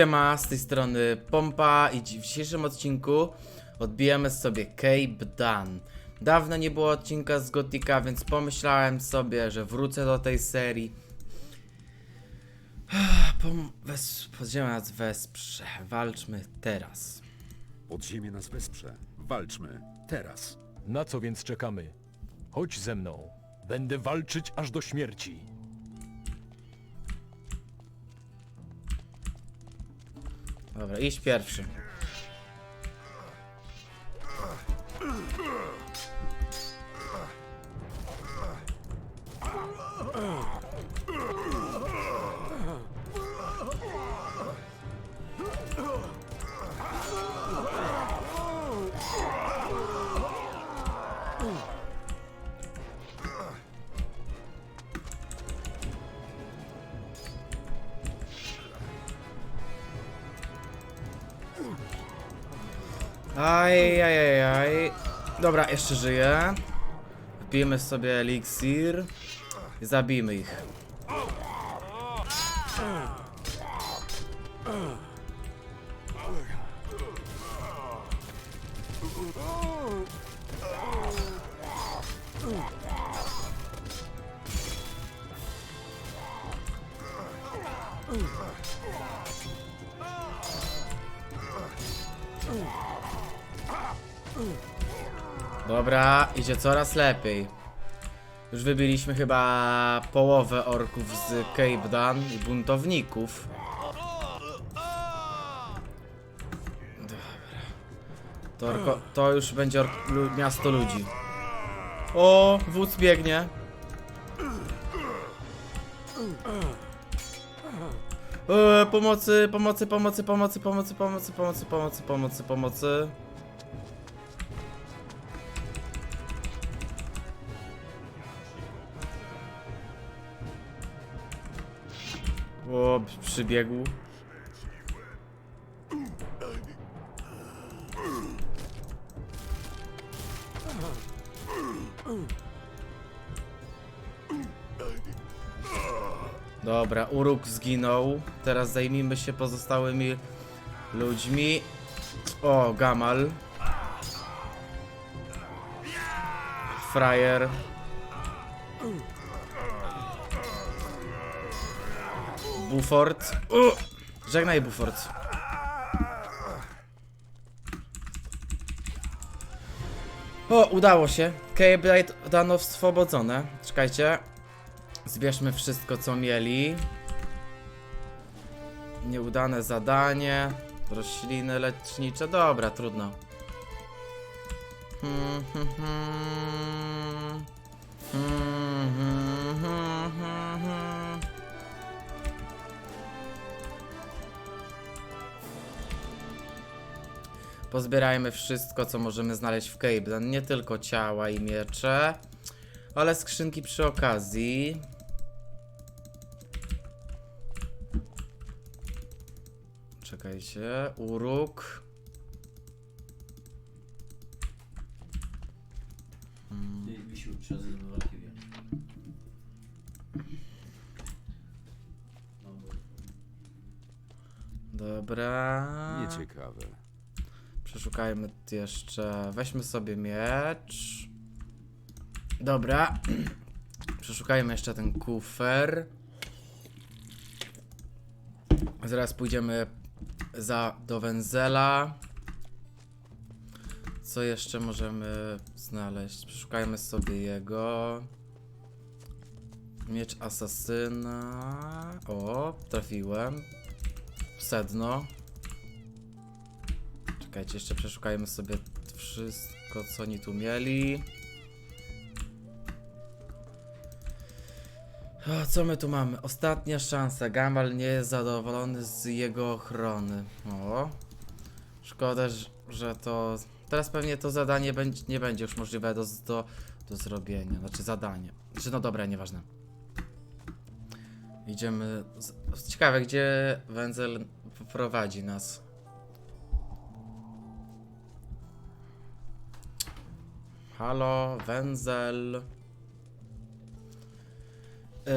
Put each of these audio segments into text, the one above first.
Siema, z tej strony Pompa i w dzisiejszym odcinku odbijemy sobie Cape Dan. Dawno nie było odcinka z Gotika, więc pomyślałem sobie, że wrócę do tej serii. Pom wes podziemia nas wesprze. Walczmy teraz. Podziemie nas wesprze. Walczmy. Teraz. Na co więc czekamy? Chodź ze mną. Będę walczyć aż do śmierci. Dobra, iść pierwszy. Aj, aj, aj, aj. Dobra, jeszcze żyję. Wpijemy sobie eliksir i zabijmy ich. Dobra, idzie coraz lepiej. Już wybiliśmy chyba połowę orków z Cape Dan i buntowników. Dobra. To, orko, to już będzie lu, miasto ludzi. O, wódz biegnie. E, pomocy, pomocy, pomocy, pomocy, pomocy, pomocy, pomocy, pomocy, pomocy, pomocy. Przybiegł. Dobra, Uruk zginął. Teraz zajmijmy się pozostałymi ludźmi. O, Gamal. Frajer. Buford. U! Żegnaj Buford. O, udało się. Cape dano oswobodzone. Czekajcie. Zbierzmy wszystko, co mieli. Nieudane zadanie. Rośliny lecznicze. Dobra, trudno. Hmm, hmm, hmm. Hmm, hmm, hmm, Pozbierajmy wszystko, co możemy znaleźć w Cape Dan. Nie tylko ciała i miecze, ale skrzynki przy okazji. Czekajcie, uruk. Wisił archiwie. Dobra. Nieciekawe. Przeszukajmy jeszcze. Weźmy sobie miecz. Dobra. Przeszukajmy jeszcze ten kufer. Zaraz pójdziemy za do Wenzela. Co jeszcze możemy znaleźć? Przeszukajmy sobie jego. Miecz asasyna. O, trafiłem. Sedno. Czekajcie, jeszcze przeszukajmy sobie wszystko, co oni tu mieli. O, co my tu mamy? Ostatnia szansa. Gamal nie jest zadowolony z jego ochrony. O. Szkoda, że- to... Teraz pewnie to zadanie nie będzie już możliwe do, do, do zrobienia. Znaczy zadanie. Znaczy, no dobra, nieważne. Idziemy... z- Ciekawe, gdzie wędzel prowadzi nas. Halo, węzel. Yy...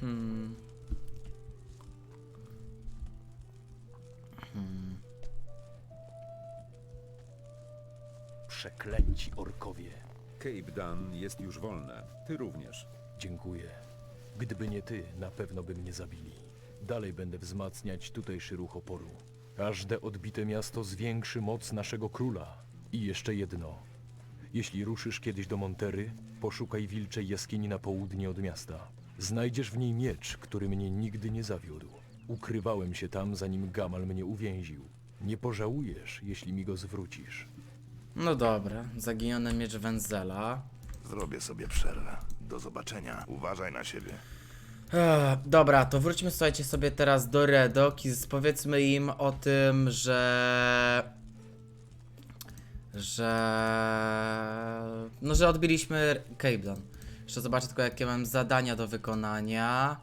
Hmm. Hmm. Przeklęci orkowie. Cape Dan jest już wolne. Ty również. Dziękuję. Gdyby nie ty, na pewno by mnie zabili. Dalej będę wzmacniać tutejszy ruch oporu. Każde odbite miasto zwiększy moc naszego króla. I jeszcze jedno. Jeśli ruszysz kiedyś do Montery, poszukaj wilczej jaskini na południe od miasta. Znajdziesz w niej miecz, który mnie nigdy nie zawiódł. Ukrywałem się tam, zanim Gamal mnie uwięził. Nie pożałujesz, jeśli mi go zwrócisz. No dobra, zaginiony miecz Wenzela. Zrobię sobie przerwę. Do zobaczenia. Uważaj na siebie. Ech, dobra, to wróćmy słuchajcie sobie teraz do Redok i z- powiedzmy im o tym, że... Że... No, że odbiliśmy Capedan. Jeszcze zobaczę tylko jakie mam zadania do wykonania.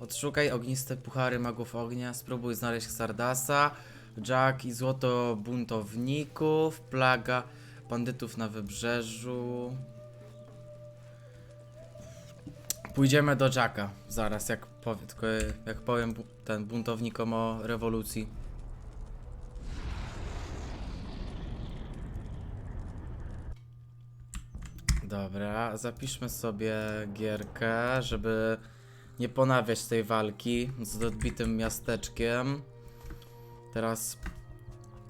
Odszukaj ogniste puchary magów ognia, spróbuj znaleźć Xardasa, Jack i złoto buntowników, plaga bandytów na wybrzeżu. Pójdziemy do Jacka zaraz, jak, powie, tylko jak powiem ten buntownikom o rewolucji. Dobra, zapiszmy sobie gierkę, żeby nie ponawiać tej walki z odbitym miasteczkiem. Teraz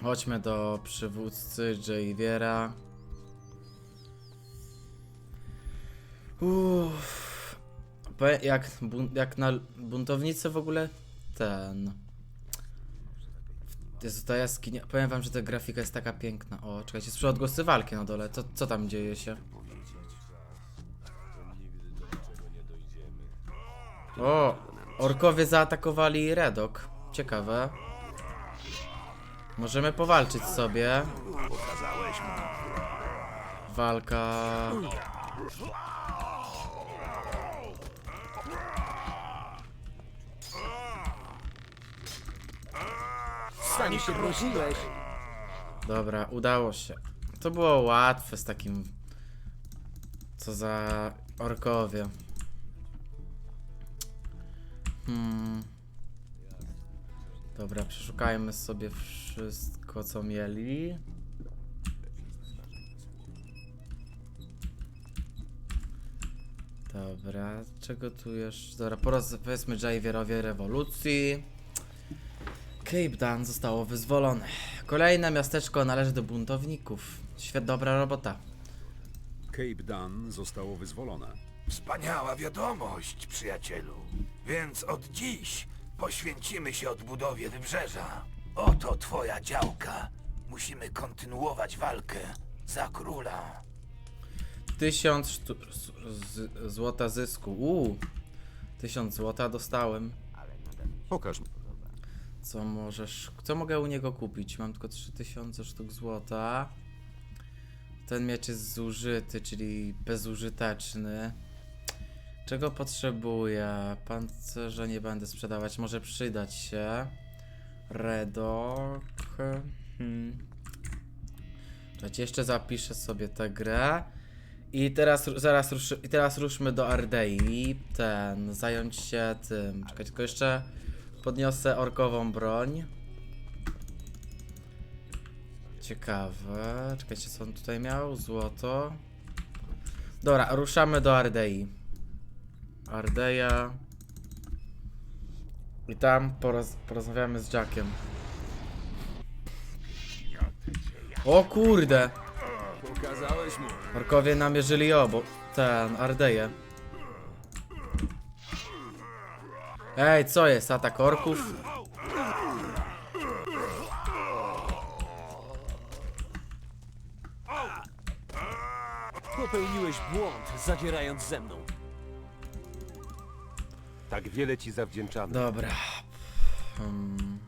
chodźmy do przywódcy Javiera. Uff. Jak, jak na buntownicy w ogóle ten. Jezu, ta jaskinia. Powiem wam, że ta grafika jest taka piękna. O, czekajcie, słyszę odgłosy walki na dole. Co tam dzieje się? O! Orkowie zaatakowali Redok. Ciekawe. Możemy powalczyć sobie. Walka. Sami się prosiłeś. Dobra, udało się. To było łatwe z takim. Co za orkowie. Hmm. Dobra, przeszukajmy sobie wszystko, co mieli. Dobra, czego tu jeszcze? Dobra, poroz, powiedzmy Javierowie rewolucji. Cape Dan zostało wyzwolone. Kolejne miasteczko należy do buntowników. Świet, dobra robota. Cape Dan zostało wyzwolone. Wspaniała wiadomość, przyjacielu. Więc od dziś poświęcimy się odbudowie wybrzeża. Oto twoja działka. Musimy kontynuować walkę za króla. Tysiąc sztu- z- z- złota zysku. Uuu. Tysiąc złota dostałem. Pokaż mi. Co możesz. Co mogę u niego kupić? Mam tylko 3000 sztuk złota. Ten miecz jest zużyty, czyli bezużyteczny. Czego potrzebuję? Pancerza nie będę sprzedawać, może przydać się. Redok. Hmm. Jeszcze zapiszę sobie tę grę. I teraz, zaraz ruszy, i teraz ruszmy do Ardei. Ten, zająć się tym. Czekajcie, tylko jeszcze podniosę orkową broń. Ciekawe. Czekajcie, co on tutaj miał? Złoto. Dobra, ruszamy do Ardei. Ardeja. I tam poroz porozmawiamy z Jackiem. O kurde! Pokazałeś mu. Orkowie namierzyli obo. Ten, Ardeję. Ej, co jest? Atak orków? Popełniłeś błąd, zadzierając ze mną. Tak wiele ci zawdzięczamy. Dobra. Hmm.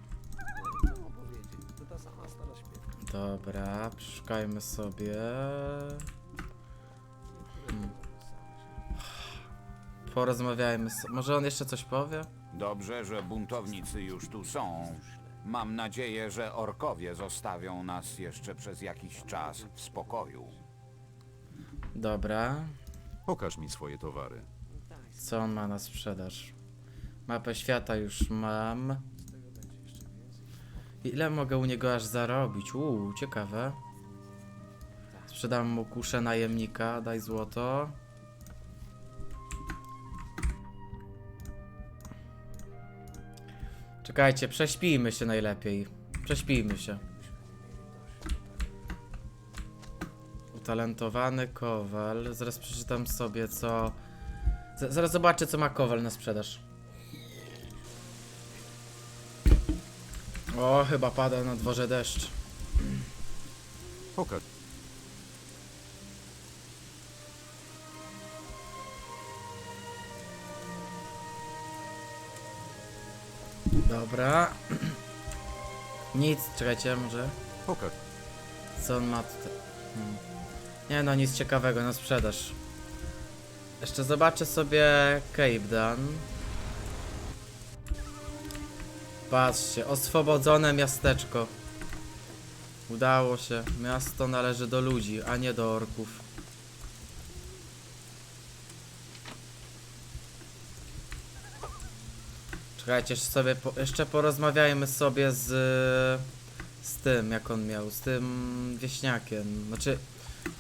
Dobra, przeszukajmy sobie. Hmm. Porozmawiajmy. So Może on jeszcze coś powie? Dobrze, że buntownicy już tu są. Mam nadzieję, że orkowie zostawią nas jeszcze przez jakiś czas w spokoju. Dobra. Pokaż mi swoje towary. Co on ma na sprzedaż? Mapę świata już mam. Ile mogę u niego aż zarobić? Uuu, ciekawe. Sprzedam mu kuszę najemnika, daj złoto. Czekajcie, prześpijmy się najlepiej. Prześpijmy się. Utalentowany kowal. Zaraz przeczytam sobie co... Z zaraz zobaczę co ma kowal na sprzedaż. O, chyba pada na dworze deszcz. Pokaż. Dobra. Nic, czekajcie, może... Pokaż. Co on ma tutaj? Hmm. Nie no, nic ciekawego na sprzedaż. Jeszcze zobaczę sobie Cape Dan. Patrzcie, oswobodzone miasteczko. Udało się. Miasto należy do ludzi, a nie do orków. Czekajcie, jeszcze sobie po, jeszcze porozmawiajmy sobie z z tym, jak on miał, z tym wieśniakiem, znaczy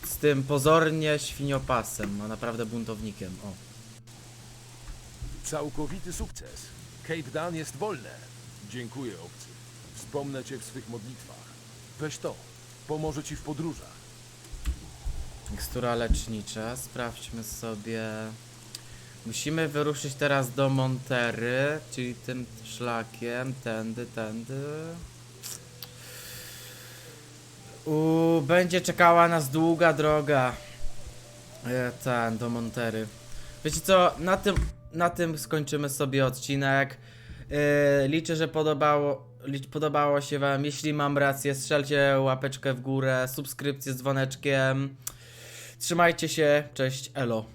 z tym pozornie świniopasem, a naprawdę buntownikiem, o. Całkowity sukces. Cape Dan jest wolne. Dziękuję, obcy. Wspomnę cię w swych modlitwach. Weź to. Pomoże ci w podróżach. Mikstura lecznicza, sprawdźmy sobie. Musimy wyruszyć teraz do Montery, czyli tym szlakiem, tędy, tędy. U będzie czekała nas długa droga. E, ten, do Montery. Wiecie co, na tym, na tym skończymy sobie odcinek. E, liczę, że podobało, podobało się wam. Jeśli mam rację, strzelcie łapeczkę w górę, subskrypcję z dzwoneczkiem. Trzymajcie się, cześć, elo.